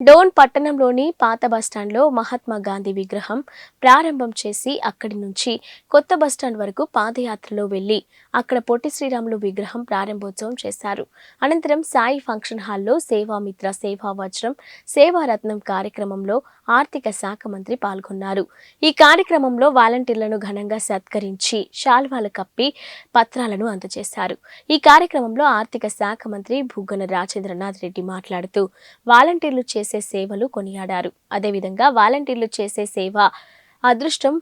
డోన్ పట్టణంలోని పాత బస్టాండ్లో మహాత్మా గాంధీ విగ్రహం ప్రారంభం చేసి అక్కడి నుంచి కొత్త బస్టాండ్ వరకు పాదయాత్రలో వెళ్ళి అక్కడ పొట్టి శ్రీరాములు విగ్రహం ప్రారంభోత్సవం చేశారు. అనంతరం సాయి ఫంక్షన్ హాల్లో సేవామిత్ర సేవా వజ్రం సేవారత్నం కార్యక్రమంలో ఆర్థిక శాఖ మంత్రి పాల్గొన్నారు. ఈ కార్యక్రమంలో వాలంటీర్లను ఘనంగా సత్కరించి శాల్వాలు కప్పి పత్రాలను అందజేశారు. ఈ కార్యక్రమంలో ఆర్థిక శాఖ మంత్రి బుగ్గన రాజేంద్రనాథ్ రెడ్డి మాట్లాడుతూ వాలంటీర్లు చేసే సేవలు కొనియాడారు. అదేవిధంగా వాలంటీర్లు చేసే సేవ అదృష్టం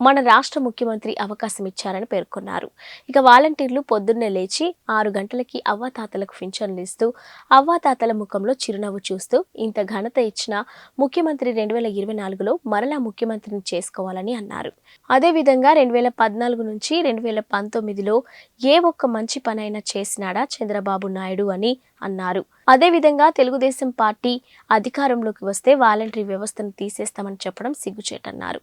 మన రాష్ట్ర ముఖ్యమంత్రి అవకాశం ఇచ్చారని పేర్కొన్నారు. ఇక వాలంటీర్లు పొద్దున్నే లేచి ఆరు గంటలకి అవ్వాతాతలకు పింఛన్లు ఇస్తూ అవ్వాతాతల ముఖంలో చిరునవ్వు చూస్తూ ఇంత ఘనత ఇచ్చిన ముఖ్యమంత్రి రెండు వేల ఇరవై నాలుగులో మరలా ముఖ్యమంత్రిని చేసుకోవాలని అన్నారు. అదేవిధంగా రెండు వేల పద్నాలుగు నుంచి రెండు వేల పంతొమ్మిదిలో ఏ ఒక్క మంచి పనైనా చేసినాడా చంద్రబాబు నాయుడు అని అన్నారు. అదేవిధంగా తెలుగుదేశం పార్టీ అధికారంలోకి వస్తే వాలంటరీ వ్యవస్థను తీసేస్తామని చెప్పడం సిగ్గుచేటన్నారు.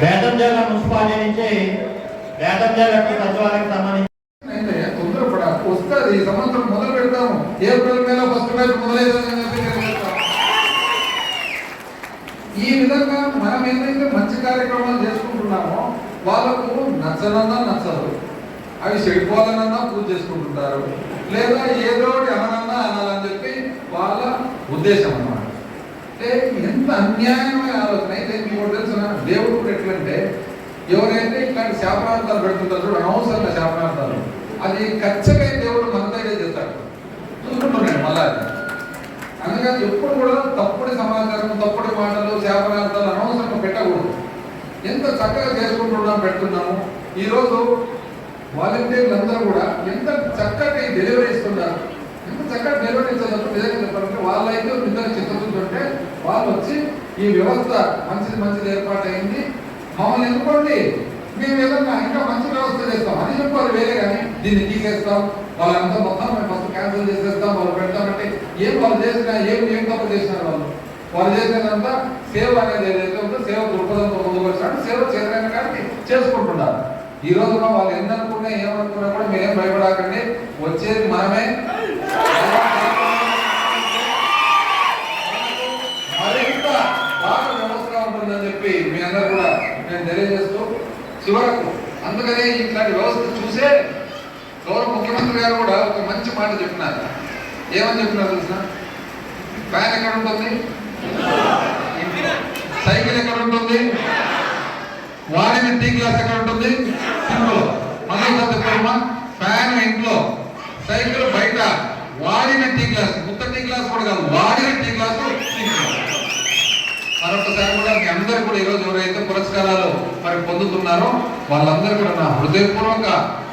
బేతంజాల మున్సిపాలిటీ నుంచి బేతంజాల సచివాలయానికి సంబంధించి ఏంటయ్యా, వస్తుంది. ఈ సంవత్సరం మొదలు పెడతాము. ఏప్రిల్ మేలో ఫస్ట్ బ్యాచ్ మొదలైతుందని చెప్పి ఈ విధంగా మనం ఏదైతే మంచి కార్యక్రమాలు చేసుకుంటున్నామో వాళ్ళకు నచ్చనన్నా నచ్చదు. అవి చెడిపోవాలనన్నా పూజ చేసుకుంటుంటారు. లేదా ఏదో ఎవరన్నా అనాలని చెప్పి వాళ్ళ ఉద్దేశం అన్నమాట. అంటే ఎంత అన్యాయమైన ఆలోచన. అయితే మీకు తెలిసిన? దేవుడు కూడా ఎట్లంటే ఎవరైతే ఇట్లాంటి శాపనార్థాలు పెడుతుంటారు చూడు అనవసరమైన శాపనార్థాలు. అది ఖచ్చితంగా దేవుడు మన చేస్తాడు. చూసుకుంటున్నాడు మళ్ళా అందుకని ఎప్పుడు కూడా తప్పుడు సమాచారం తప్పుడు మాటలు శాపనార్థాలు అనవసరంగా పెట్టకూడదు. ఎంత చక్కగా చేసుకుంటున్నాం పెడుతున్నాము. ఈరోజు వాలంటీర్లు అందరూ కూడా ఎంత చక్కటి డెలివరీ ఇస్తున్నారు ఎంత చక్కటి డెలివరీ ఇస్తున్నారు నిజంగా చెప్పాలంటే వాళ్ళైతే నిజంగా చిత్తశుద్ధి ఉంటే వాళ్ళు వచ్చి ఈ వ్యవస్థ మంచిది మంచిది ఏర్పాటైంది. మమ్మల్ని ఎన్నుకోండి. మేము ఏదన్నా ఇంకా మంచి వ్యవస్థ చేస్తాం. అని చెప్పారు వేరే కానీ దీన్ని తీసేస్తాం వాళ్ళంతా మొత్తం మేము ఫస్ట్ క్యాన్సిల్ చేసేస్తాం వాళ్ళు పెడతామంటే ఏం వాళ్ళు చేసినా ఏం ఏం తప్పు చేసినారు వాళ్ళు? వాళ్ళు చేసినంతా సేవ అనేది ఏదైతే ఉందో సేవ దృక్పథంతో ముందుకు వచ్చినట్టు సేవ చేయడానికి కానీ చేసుకుంటున్నారు. ఈ రోజున వాళ్ళు ఎన్ని ఏమనుకున్నా కూడా మేమేం భయపడకండి. వచ్చేది మనమే. మరింత బాగా వ్యవస్థగా ఉంటుందని చెప్పి మీ అందరూ కూడా నేను తెలియజేస్తూ చివరకు అందుకనే ఇట్లాంటి వ్యవస్థ చూసే గౌరవ ముఖ్యమంత్రి గారు కూడా ఒక మంచి మాట చెప్పినారు. ఏమని చెప్పినారు తెలుసా? ఫ్యాన్ ఎక్కడ ఉంటుంది? సైకిల్ ఎక్కడ ఉంటుంది? వాడిన టీ గ్లాస్ ఎక్కడ ఉంటుంది? ఇంట్లో మొదలు చెప్పమ్మా ఫ్యాన్ ఇంట్లో సైకిల్ బయట వాడిన టీ గ్లాస్ కొత్త టీ గ్లాస్ కూడా కాదు వాడిన టీ గ్లాస్ మరొక మరొకసారి కూడా మీ అందరూ కూడా ఈరోజు ఎవరైతే పురస్కారాలు మరి పొందుతున్నారో వాళ్ళందరూ కూడా నా హృదయపూర్వక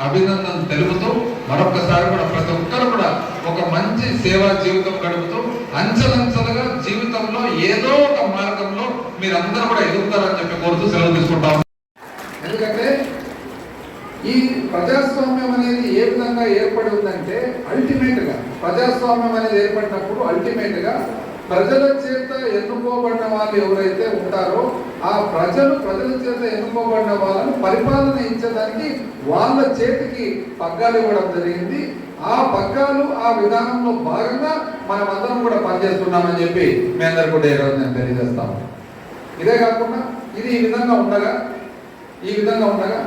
అభినందన తెలుపుతూ మరొకసారి కూడా ప్రతి ఒక్కరు కూడా ఒక మంచి సేవా జీవితం గడుపుతూ అంచెలంచెలుగా జీవితంలో ఏదో ఒక మార్గంలో మీరందరూ కూడా ఎదుగుతారని చెప్పి కోరుతూ సెలవు తీసుకుంటాం. ఈ ప్రజాస్వామ్యం అనేది ఏ విధంగా ఏర్పడి ఉందంటే అల్టిమేట్గా ప్రజాస్వామ్యం అనేది ఏర్పడినప్పుడు అల్టిమేట్గా ప్రజల చేత ఎన్నుకోబడిన వాళ్ళు ఎవరైతే ఉంటారో ఆ ప్రజలు ప్రజల చేత ఎన్నుకోబడిన వాళ్ళను పరిపాలన ఇచ్చేదానికి వాళ్ళ చేతికి పగ్గాలు ఇవ్వడం జరిగింది. ఆ పగ్గాలు ఆ విధానంలో భాగంగా మనం అందరం కూడా పనిచేస్తున్నామని చెప్పి మీ అందరు కూడా ఈరోజు నేను తెలియజేస్తాము ఇదే కాకుండా ఇది ఈ విధంగా ఉండగా ఈ విధంగా ఉండగా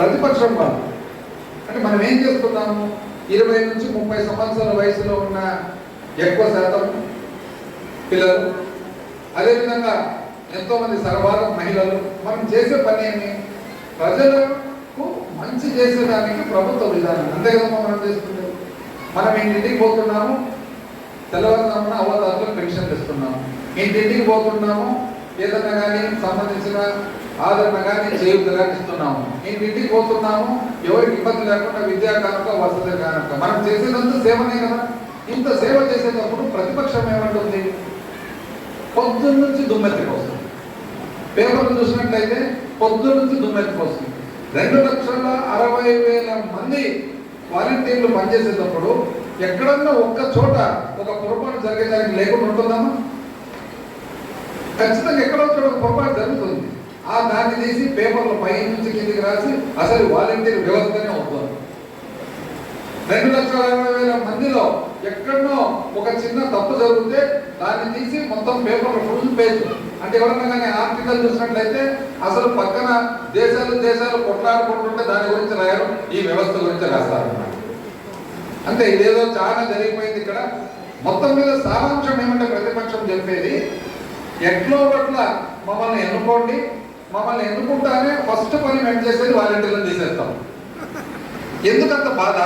ప్రతిపక్షం వాళ్ళు అంటే మనం ఏం చేస్తున్నాము? ఇరవై నుంచి ముప్పై సంవత్సరాల వయసులో ఉన్న ఎక్కువ శాతం పిల్లలు అదేవిధంగా ఎంతోమంది సర్వాలు మహిళలు మనం చేసే పని ఏమి? ప్రజలకు మంచి చేసేదానికి ప్రభుత్వ విధానం. అంతే కదమ్మా మనం చేస్తుంది మనం ఇంటింటికి పోతున్నాము తెల్లవారుజామున అవతారులకు పెన్షన్ ఇస్తున్నాము ఇంటింటికి పోతున్నాము ఏదన్నా కానీ సంబంధించిన ఆదరణ కానీ చేయుత కానీ ఇస్తున్నాము ఇంటికి పోతున్నాము ఎవరికి ఇబ్బంది లేకుండా విద్యా కానుక వసతి కానుక మనం చేసేదంతా సేవనే కదా. ఇంత సేవ చేసేటప్పుడు ప్రతిపక్షం ఏమంటుంది? పొద్దున్న నుంచి దుమ్మెత్తికి వస్తుంది. పేపర్లు చూసినట్లయితే పొద్దున్న నుంచి దుమ్మెత్తికి వస్తుంది. రెండు లక్షల అరవై వేల మంది వాలంటీర్లు పనిచేసేటప్పుడు ఎక్కడన్నా ఒక్క చోట ఒక పొరపాటు జరిగేదానికి లేకుండా ఉంటుందమ్మా? ఖచ్చితంగా ఎక్కడో ఒక పొరపాటు జరుగుతుంది. ఆ దాన్ని తీసి పేపర్లు పై నుంచి కిందికి రాసి అసలు వాలంటీర్ వ్యవస్థనే అవుతుంది రెండు లక్షల అరవై వేల మందిలో ఎక్కడనో ఒక చిన్న తప్పు జరిగితే దాన్ని తీసి మొత్తం పేపర్ ఫుల్ పేజ్. అంటే ఎవరన్నా కానీ ఆర్టికల్ చూసినట్లయితే అసలు పక్కన దేశాలు దేశాలు కొట్లాడుకుంటుంటే దాని గురించి రాయరు ఈ వ్యవస్థ గురించి రాస్తారు. అంటే ఇదేదో చాలా జరిగిపోయింది ఇక్కడ. మొత్తం మీద సారాంశం ఏమంటే ప్రతిపక్షం చెప్పేది ఎట్లో పట్ల మమ్మల్ని ఎన్నుకోండి మమ్మల్ని ఎన్నుకుంటానే ఫస్ట్ పని మేము చేసేది వాలంటీర్లను తీసేస్తాం ఎందుకంత బాధ?